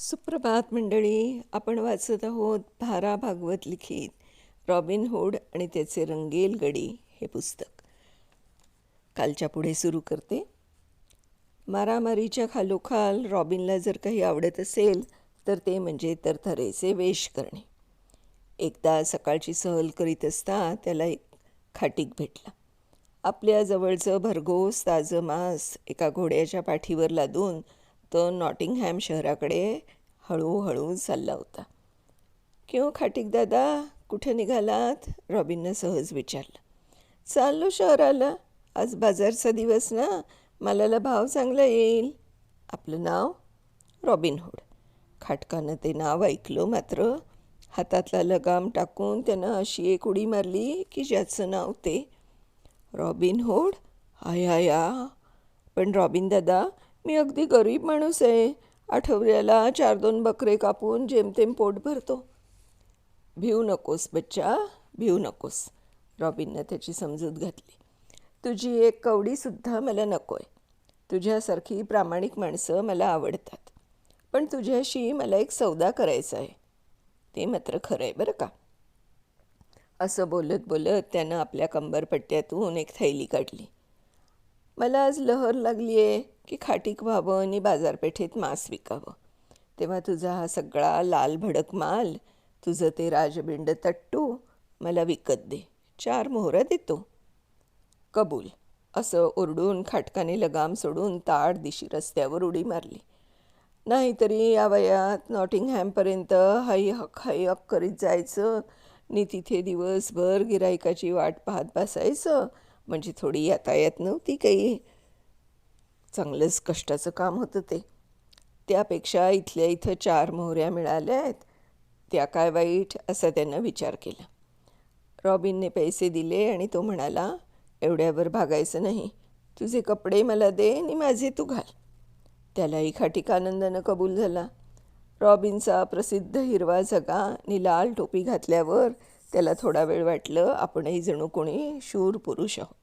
सुप्रभात मंडळी आपण वाचत आहोत भारा भागवत लिखित रॉबिन होड आणि त्याचे रंगेल गडी हे पुस्तक. कालच्या पुढे सुरू करते. मारामारीच्या खालोखाल रॉबिनला जर काही आवडत असेल तर ते म्हणजे तरथरेचे वेश करणे. एकदा सकाळची सहल करीत असता त्याला एक खाटीक भेटला. आपल्या जवळचं भरघोस ताजं मांस एका घोड्याच्या पाठीवर लादून तो नॉटिंगहॅम शहराकडे हळूहळू चालला होता. किंवा खाटीक दादा कुठे निघालात? रॉबिननं सहज विचारलं. चाललो शहराला. आज बाजारचा दिवस ना? मालाला भाव चांगला येईल. आपलं नाव? Robin hood. खाटकानं ते नाव ऐकलं मात्र हातातला लगाम टाकून त्यानं अशी एक उडी मारली की ज्याचं नाव ते रॉबिन हुड. आया या पण रॉबिन दादा मी अगदी गरीब माणूस आहे. आठवड्याला चार दोन बकरे कापून जेमतेम पोट भरतो. भिऊ नकोस बच्चा भिऊ नकोस रॉबिननं त्याची समजूत घातली. तुझी एक कवडीसुद्धा मला नको आहे तुझ्यासारखी प्रामाणिक माणसं मला आवडतात. पण तुझ्याशी मला एक सौदा करायचा आहे. ते मात्र खरं आहे बरं का? असं बोलत बोलत त्यानं आपल्या कंबरपट्ट्यातून एक थैली काढली. मला आज लहर लागली आहे की खाटीक व्हावं आणि बाजारपेठेत मांस विकावं. तेव्हा तुझा हा सगळा लाल भडक माल तुझं ते राजबिंड तट्टू मला विकत दे. चार मोहरा देतो. कबूल. असं ओरडून खाटकाने लगाम सोडून ताड दिशी रस्त्यावर उडी मारली. नाहीतरी या वयात नॉटिंगहॅमपर्यंत हाई हक हाई हक करीत जायचं. नि तिथे दिवसभर गिरायकाची वाट पाहत बसायचं. म्हणजे थोडी यातायात नव्हती काही. चांगलंच कष्टाचं काम होतं ते. त्यापेक्षा इथल्या इथं चार मोहऱ्या मिळाल्या आहेत. त्या काय वाईट असा त्यानं विचार केला. रॉबिनने पैसे दिले आणि तो म्हणाला एवढ्यावर भागायचं नाही. तुझे कपडे मला दे आणि माझे तू घाल. त्यालाही खाटीक आनंदानं कबूल झाला. रॉबिनचा प्रसिद्ध हिरवा झगा आणि लाल टोपी घातल्यावर त्याला थोडा वेळ वाटलं आपणही जणू कोणी शूर पुरुष आहोत.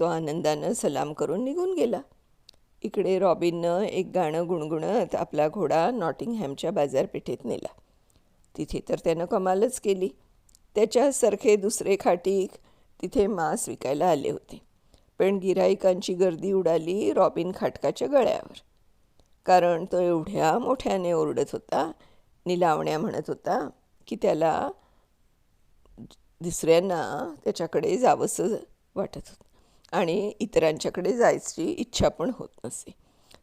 तो आनंदानं सलाम करून निघून गेला. इकडे रॉबिननं एक गाणं गुणगुणत आपला घोडा नॉटिंगहॅमच्या बाजारपेठेत नेला. तिथे तर त्यानं कमालच केली. त्याच्यासारखे दुसरे खाटीक तिथे मांस विकायला आले होते. पण गिराईकांची गर्दी उडाली रॉबिन खाटकाच्या गळ्यावर. कारण तो एवढ्या मोठ्याने ओरडत होता निलावण्या म्हणत होता की त्याला दुसऱ्यांना त्याच्याकडे जावंसं वाटत होतं. आणि इतरांच्याकडे जायची इच्छा पण होत नसे.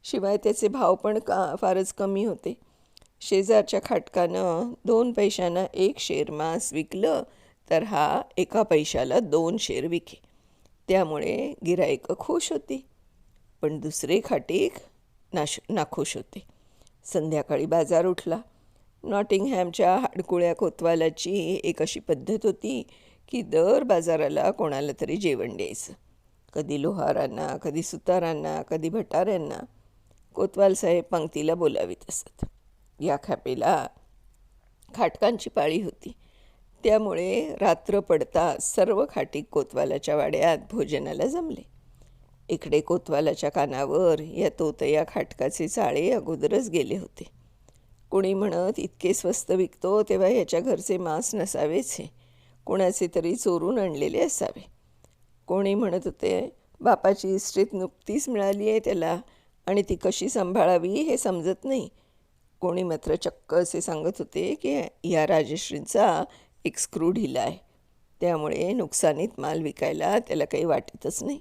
शिवाय त्याचे भाव पण का फारच कमी होते. शेजारच्या खाटकानं दोन पैशांना एक शेर मांस विकलं तर हा एका पैशाला दोन शेर विके. त्यामुळे गिरायकं खुश होती. पण दुसरे खाटीक नाश नाखुश होते. संध्याकाळी बाजार उठला. नॉटिंगहॅमच्या हाडकुळ्या कोतवालाची एक अशी पद्धत होती की दर बाजाराला कोणाला तरी जेवण द्यायचं. कधी लोहारांना कधी सुतारांना कधी भटाऱ्यांना. कोतवाल साहेब पंक्तीला बोलावीत असत. या खापेला खाटकांची पाळी होती. त्यामुळे रात्र पडता सर्व खाटी कोतवालाच्या वाड्यात भोजनाला जमले. इकडे कोतवालाच्या कानावर या तोतया खाटकाचे चाळे अगोदरच गेले होते. कोणी म्हणत इतके स्वस्त विकतो तेव्हा ह्याच्या घरचे मांस नसावेच हे. कोणाचे तरी चोरून आणलेले असावे. कोणी म्हणत होते बापाची इस्टेट नुकतीच मिळाली आहे त्याला आणि ती कशी सांभाळावी हे समजत नाही. कोणी मात्र चक्क असे सांगत होते की या राजश्रींचा एक स्क्रू ढिला आहे. त्यामुळे नुकसानीत माल विकायला त्याला काही वाटतच नाही.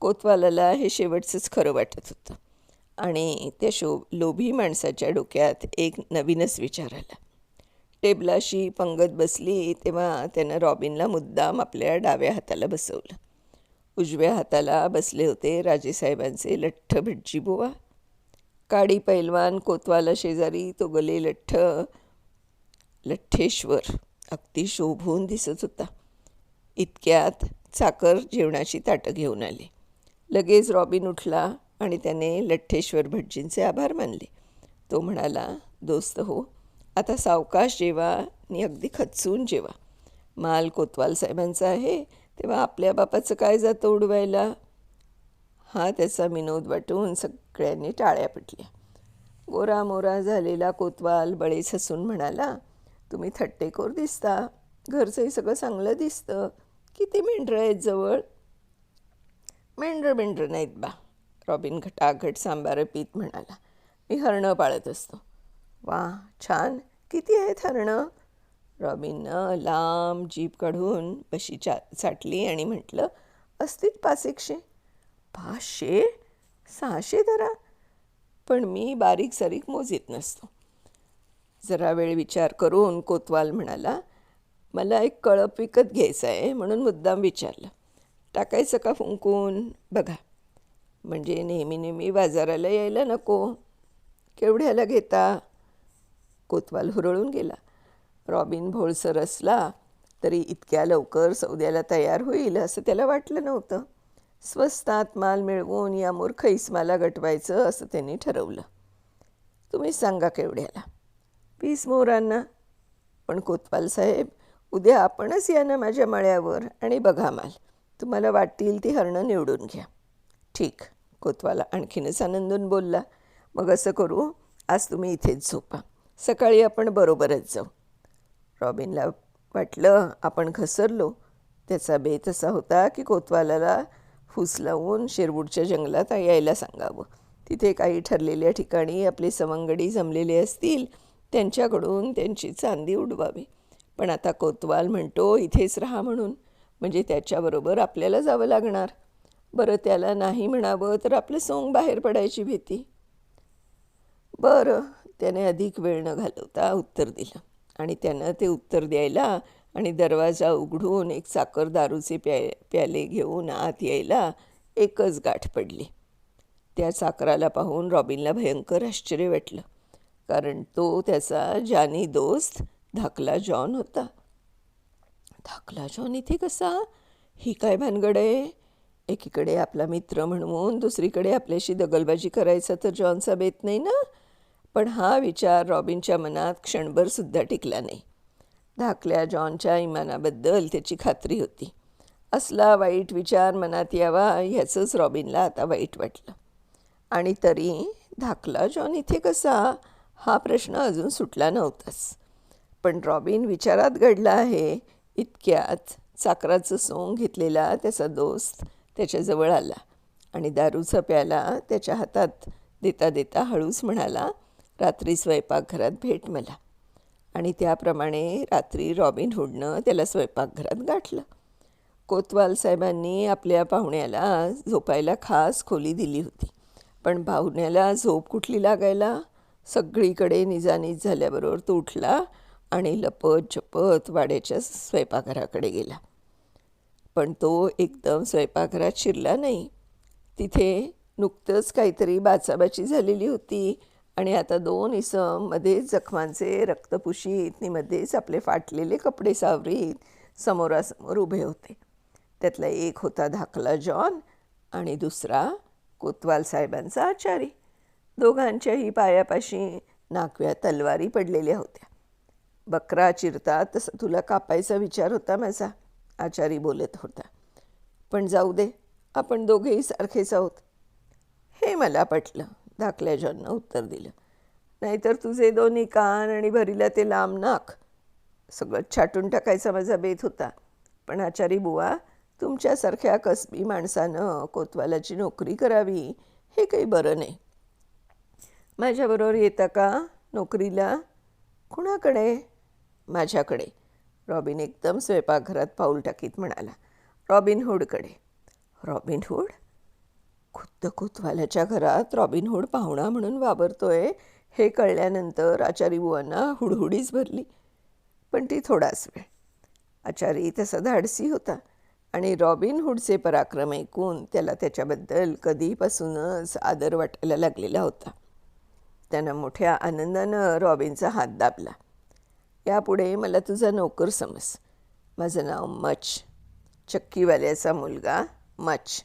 कोतवालाला हे शेवटचंच खरं वाटत होतं आणि त्या शो लोभी माणसाच्या डोक्यात एक नवीनच विचार आला. टेबलाशी पंगत बसली तेव्हा त्यानं रॉबिनला मुद्दाम आपल्या डाव्या हाताला बसवलं. उजव्या हाताला बसले होते राजेसाहेबांचे लठ्ठ भटजी बुवा. काडी पैलवान कोतवाला शेजारी तो गले लठ्ठ लठ्ठेश्वर अगदी शोभून दिसत होता. इतक्यात चाकर जेवणाची ताटं घेऊन आले. लगेच रॉबिन उठला आणि त्याने लठ्ठेश्वर भटजींचे आभार मानले. तो म्हणाला दोस्त हो आता सावकाश जेवा आणि अगदी खचून जेवा माल कोतवाल साहेबांचा आहे तेव्हा आपल्या बापाचं काय जातं उडवायला? हा त्याचा विनोद वाटून सगळ्यांनी टाळ्या पिटल्या. गोरा मोरा झालेला कोतवाल बळीच हसून म्हणाला तुम्ही थट्टेकोर दिसता. घरचंही सगळं चांगलं दिसतं. किती मेंढरं आहेत जवळ? मेंढरं मेंढरं नाहीत बा रॉबिन घटाघट सांबार पीत म्हणाला. मी हरणं पाळत असतो. वा छान. किती आहेत हरणं? रॉबिननं लांब जीप काढून बशी चा चाटली आणि म्हटलं असतील पाच एकशे पाचशे? सहाशे धरा. पण मी बारीक सारीक मोजीत नसतो. जरा वेळ विचार करून कोतवाल म्हणाला मला एक कळप विकत घ्यायचं आहे म्हणून मुद्दाम विचारलं. टाकायचं का फुंकून? बघा. म्हणजे नेहमी नेहमी बाजाराला यायला नको. केवढ्याला घेता? कोतवाल हुरळून गेला. रॉबिन भोळसर असला तरी इतक्या लवकर सौद्याला तयार होईल असं त्याला वाटलं नव्हतं. स्वस्तात माल मिळवून या मूर्ख इस्माला गटवायचं असं त्यांनी ठरवलं. तुम्ही सांगा केवढ्याला? वीस मोहरांना पण कोतवाल साहेब उद्या आपणच या ना माझ्या मळ्यावर आणि बघा माल. तुम्हाला वाटतील ती हरणं निवडून घ्या. ठीक कोतवाला आणखीनच आनंदून बोलला. मग असं करू आज तुम्ही इथेच झोपा. सकाळी आपण बरोबरच जाऊ. रॉबिनला वाटलं आपण घसरलो. त्याचा बेत असा होता की कोतवालाला फूस लावून शेरवूडच्या जंगलात यायला सांगावं. तिथे काही ठरलेल्या ठिकाणी आपले सवंगडी जमलेले असतील त्यांच्याकडून त्यांची चांदी उडवावी. पण आता कोतवाल म्हणतो इथेच राहा म्हणून. म्हणजे त्याच्याबरोबर आपल्याला जावं लागणार. बरं त्याला नाही म्हणावं तर आपलं सोंग बाहेर पडायची भीती. बरं त्याने अधिक वेळ न घालवता उत्तर दिलं. आणि त्यानं ते उत्तर द्यायला आणि दरवाजा उघडून एक साखर दारूचे प्या प्याले घेऊन आत यायला एकच गाठ पडली. त्या साखराला पाहून रॉबिनला भयंकर आश्चर्य वाटलं. कारण तो त्याचा जानी दोस्त धाकला जॉन होता. धाकला जॉन इथे कसा? ही काय भानगड आहे? एकीकडे आपला मित्र म्हणून दुसरीकडे आपल्याशी दगलबाजी करायचा तर जॉनचा बेत नाही ना? पण हा विचार रॉबिनच्या मनात क्षणभरसुद्धा टिकला नाही. धाकल्या जॉनच्या इमानाबद्दल त्याची खात्री होती. असला वाईट विचार मनात यावा ह्याचंच रॉबिनला आता वाईट वाटलं. आणि तरी धाकला जॉन इथे कसा? हा प्रश्न अजून सुटला नव्हताच. पण रॉबिन विचारात घडला आहे इतक्यात चाकराचं सोंग घेतलेला त्याचा दोस्त त्याच्याजवळ आला आणि दारूचा प्याला त्याच्या हातात देता देता हळूच म्हणाला रात्री स्वयंपाकघरात भेट मला. आणि त्याप्रमाणे रात्री रॉबिन हुडनं त्याला स्वयंपाकघरात गाठलं. कोतवाल साहेबांनी आपल्या पाहुण्याला झोपायला खास खोली दिली होती. पण पाहुण्याला झोप कुठली लागायला? सगळीकडे निजानीज झाल्याबरोबर तो उठला आणि लपत झपत वाड्याच्या स्वयंपाकघराकडे गेला. पण तो एकदम स्वयंपाकघरात शिरला नाही. तिथे नुकतंच काहीतरी बाचाबाची झालेली होती. आणि आता दोन इसम मध्येच जखमांचे रक्तपुशीत आपले फाटलेले कपडे सावरीत समोरासमोर उभे होते. त्यातला एक होता धाकला जॉन आणि दुसरा कोतवाल साहेबांचा आचारी. दोघांच्याही पायापाशी नाकव्या तलवारी पडलेल्या होत्या. बकरा चिरता तसं तुला कापायचा विचार होता माझा आचारी बोलत होता. पण जाऊ दे आपण दोघेही सारखेच आहोत. हे मला पटलं. धाकल्या जॉननं उत्तर दिलं. नाहीतर तुझे दोन्ही कान आणि भरीला ते लांब नाक सगळं छाटून टाकायचा माझा बेत होता. पण आचारी बुवा तुमच्यासारख्या कसबी माणसानं कोतवालाची नोकरी करावी हे काही बरं नाही. माझ्याबरोबर येता का नोकरीला? कुणाकडे? माझ्याकडे. रॉबिन एकदम स्वयंपाकघरात पाऊल टाकीत म्हणाला. रॉबिन हुडकडे. Robin Hood? खुद्द कोतवाल्याच्या घरात रॉबिनहूड पाहुणा म्हणून वावरतोय हे कळल्यानंतर आचारी बुवांना हुडहुडीच भरली. पण ती थोडाच वेळ. आचारी तसा धाडसी होता आणि रॉबिन हुडचे पराक्रम ऐकून त्याला त्याच्याबद्दल कधीपासूनच आदर वाटायला लागलेला होता. त्यानं मोठ्या आनंदानं रॉबिनचा हात दाबला. यापुढे मला तुझा नोकर समज. माझं नाव मच. चक्कीवाल्याचा मुलगा मच.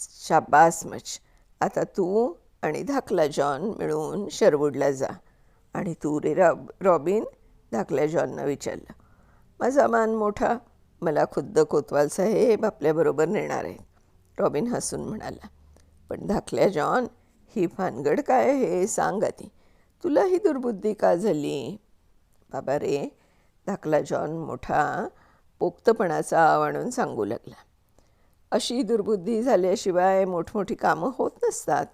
शाबास मच. आता तू आणि धाकला जॉन मिळून शरवूडला जा. आणि तू रे रॉब रॉबिन धाकल्या जॉननं विचारलं. माझा मान मोठा. मला खुद्द कोतवाल साहेब आपल्याबरोबर नेणार आहेत. रॉबिन हसून म्हणाला. पण धाकल्या जॉन ही भानगड काय आहे सांग आधी. तुला ही दुर्बुद्धी का झाली? बाबा रे धाकला जॉन मोठा पोक्तपणाचा आव आणून सांगू लागला. अशी दुर्बुद्धी झाल्याशिवाय मोठमोठी कामं होत नसतात.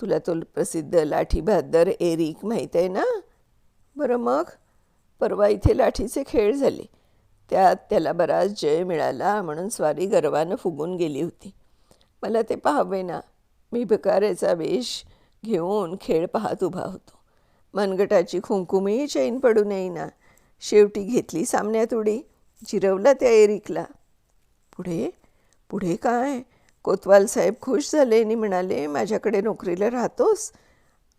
तुला तो प्रसिद्ध लाठी बहादर एरिक माहीत आहे ना? बरं मग? परवा इथे लाठीचे खेळ झाले. त्यात त्याला बराच जय मिळाला म्हणून स्वारी गर्वानं फुगून गेली होती. मला ते पाहावे ना मी भिकाऱ्याचा वेश घेऊन खेळ पाहत उभा होतो. मनगटाची खुंकुमी चैन पडू येईना शेवटी घेतली सामन्यात उडी. जिरवला त्या एरिकला. पुढे? पुढे काय? कोतवाल साहेब खुश झाले आणि म्हणाले माझ्याकडे नोकरीला राहतोस?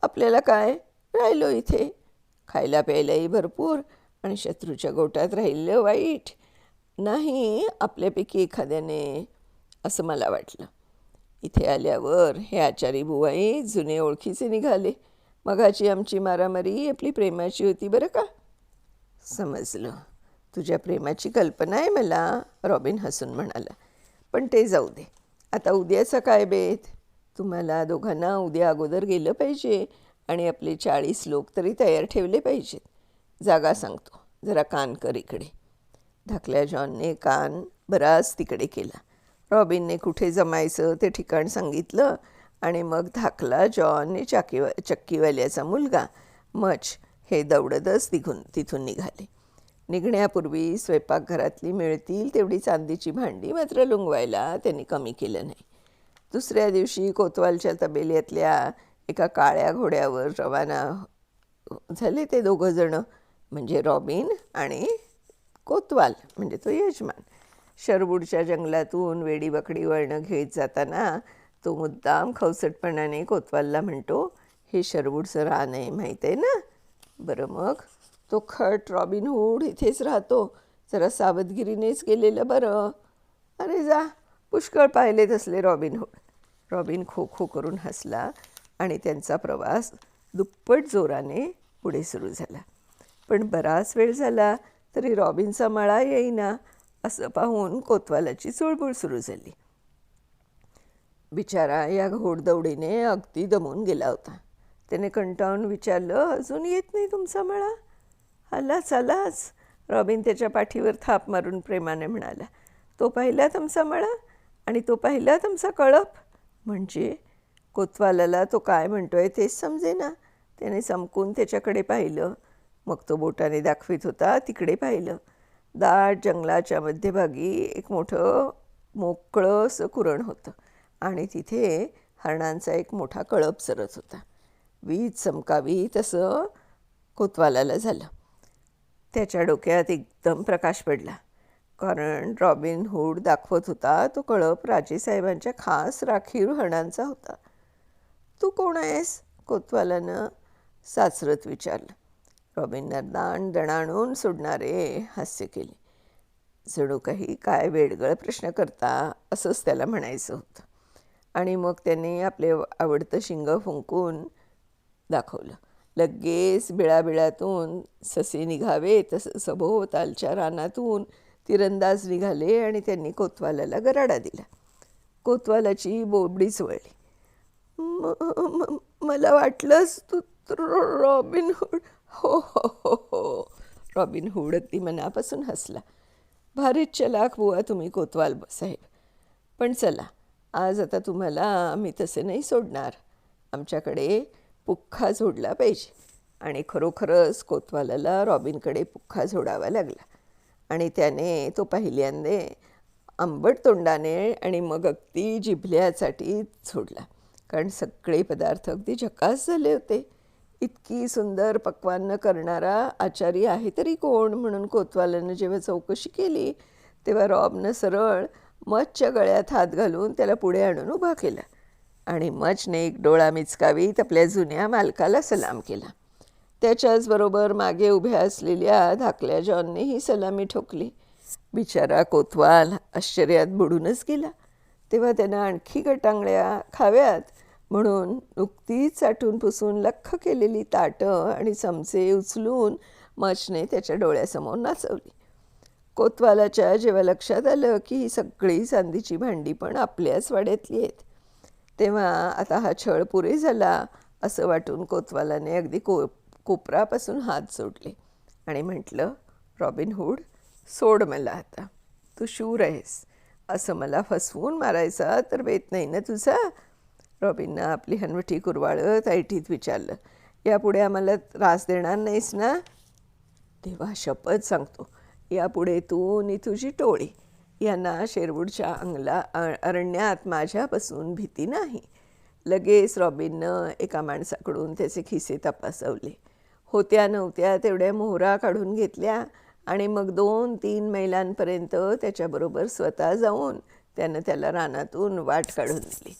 आपल्याला काय? राहिलो इथे. खायला प्यायलाही भरपूर आणि शत्रूच्या गोटात राहिलं वाईट. नाही आपल्यापैकी एखाद्याने असं मला वाटलं. इथे आल्यावर हे आचारी बुवाई जुने ओळखीचे निघाले. मगाची आमची मारामारी आपली प्रेमाची होती बरं का? समजलं. तुझ्या प्रेमाची कल्पना आहे मला रॉबिन हसून म्हणाला. पण ते जाऊ दे. आता उद्याचा काय बेत. तुम्हाला दोघांना उद्या अगोदर गेलं पाहिजे आणि आपले चाळीस लोक तरी तयार ठेवले पाहिजेत. जागा सांगतो. जरा कान कर इकडे. धाकल्या जॉनने कान बराच तिकडे केला. रॉबिनने कुठे जमायचं ते ठिकाण सांगितलं आणि मग धाकला जॉनने चाकीवा चक्कीवाल्याचा मुलगा मच हे दौडतच तिघून तिथून निघाले. निघण्यापूर्वी स्वयंपाकघरातली मिळतील तेवढी चांदीची भांडी मात्र लुंगवायला त्यांनी कमी केलं नाही. दुसऱ्या दिवशी कोतवालच्या तबेल्यातल्या एका काळ्या घोड्यावर रवाना झाले ते दोघंजणं म्हणजे रॉबिन आणि कोतवाल म्हणजे तो यजमान. शरबूडच्या जंगलातून वेडी बकडी वळणं घेत जाताना तो मुद्दाम खवसटपणाने कोतवालला म्हणतो हे शरबूडचं रान आहे माहीत आहे ना? बरं मग तो खट रॉबिनहूड इथेच राहतो. जरा सावधगिरीनेच गेलेलं बरं. अरे जा पुष्कळ पाहिले तसले रॉबिनहूड रॉबिन खो खो करून हसला आणि त्यांचा प्रवास दुप्पट जोराने पुढे सुरू झाला. पण बराच वेळ झाला तरी रॉबिनचा मळा येईना असं पाहून कोतवालाची चुळबुळ सुरू झाली. बिचारा या घोडदौडीने अगदी दमून गेला होता. त्याने कंटाळून विचारलं अजून येत नाही तुमचा मळा? आलाच आलाच. रॉबिन त्याच्या पाठीवर थाप मारून प्रेमाने म्हणाला तो पाहिला तुमचा मळा आणि तो पाहिला तुमचा कळप? म्हणजे कोतवालाला तो काय म्हणतोय तेच समजे ना त्याने चमकून त्याच्याकडे पाहिलं. मग तो बोटाने दाखवित होता तिकडे पाहिलं. दाट जंगलाच्या मध्यभागी एक मोठं मोकळं असं कुरण होतं आणि तिथे हरणांचा एक मोठा कळप सरत होता. वीज चमकावी तसं कोतवालाला झालं. त्याच्या डोक्यात एकदम प्रकाश पडला. कारण रॉबिन हुड दाखवत होता तो कळप राजेसाहेबांच्या खास राखीव हणांचा होता. तू कोण आहेस? कोतवालानं साचरत विचारलं. रॉबिननं दाण दणाणून सोडणारे हास्य केले. जणू काही काय वेडगळ प्रश्न करता असंच त्याला म्हणायचं होतं. आणि मग त्याने आपले आवडतं शिंग फुंकून दाखवलं. लगेच बिळाबिळातून ससे निघावे तसं सभोवतालच्या रानातून तिरंदाज निघाले आणि त्यांनी कोतवालाला गराडा दिला. कोतवालाची बोबडीच वळली मला वाटलंच तू रॉबिन हुड हो हो हो हो. रॉबिन हुड अगदी मनापासून हसला. भारीच चलाख बुवा तुम्ही कोतवाल साहेब. पण चला आज आता तुम्हाला आम्ही तसे नाही सोडणार. आमच्याकडे पुख्खा झोडला पाहिजे. आणि खरोखरच कोतवालाला रॉबिनकडे पुख्खा झोडावा लागला. आणि त्याने तो पहिल्यांदे आंबट तोंडाने आणि मग अगदी जिभल्यासाठी झोडला कारण सगळे पदार्थ अगदी झकास झाले होते. इतकी सुंदर पक्वान्न करणारा आचारी आहे तरी कोण? म्हणून कोतवालानं जेव्हा चौकशी केली तेव्हा रॉबनं सरळ मच्छ गळ्यात हात घालून त्याला पुढे आणून उभा केला. आणि मचने एक डोळा मिचकावीत आपल्या जुन्या मालकाला सलाम केला. त्याच्याचबरोबर मागे उभ्या असलेल्या धाकल्या जॉननेही सलामी ठोकली. बिचारा कोतवाल आश्चर्यात बुडूनच गेला. तेव्हा त्यानं आणखी गटांगळ्या खाव्यात म्हणून नुकतीच साठून पुसून लख्ख केलेली ताटं आणि चमचे उचलून मचने त्याच्या डोळ्यासमोर नाचवली. कोतवालाच्या जेव्हा लक्षात आलं की ही सगळी चांदीची भांडी पण आपल्याच वाड्यातली आहेत तेव्हा आता हा छळ पुरे झाला असं वाटून कोतवालाने अगदी को कोपरापासून हात सोडले आणि म्हटलं रॉबिन हुड सोड मला आता. तू शूर आहेस. असं मला फसवून मारायचा तर बेत नाही ना तुझा? रॉबिननं आपली हनवटी कुरवाळत ऐटीत विचारलं यापुढे आम्हाला त्रास देणार नाहीस ना? तेव्हा शपथ सांगतो यापुढे तू आणि तुझी टोळी यांना शेरवूडच्या अंगला अरण्यात माझ्यापासून भीती नाही. लगेच रॉबिननं एका माणसाकडून त्याचे खिसे तपासवले. होत्या नव्हत्या तेवढ्या मोहरा काढून घेतल्या आणि मग दोन तीन मैलांपर्यंत त्याच्याबरोबर स्वतः जाऊन त्यानं त्याला रानातून वाट काढून दिली.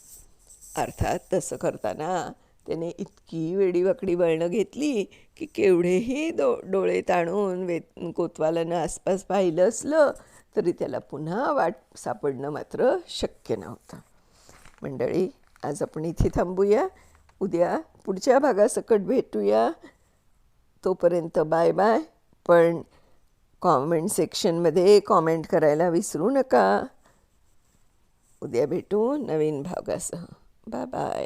अर्थात तसं करताना त्याने इतकी वेडीवाकडी वळणं घेतली की केवढेही दो डोळे ताणून वे कोतवालानं आसपास पाहिलं असलं तरी त्याला पुन्हा वाट सापडणं मात्र शक्य नव्हतं. मंडळी आज आपण इथे थांबूया. उद्या पुढच्या भागासकट भेटूया. तोपर्यंत बाय बाय. पण कॉमेंट सेक्शनमध्ये कॉमेंट करायला विसरू नका. उद्या भेटू नवीन भागासह. Bye bye.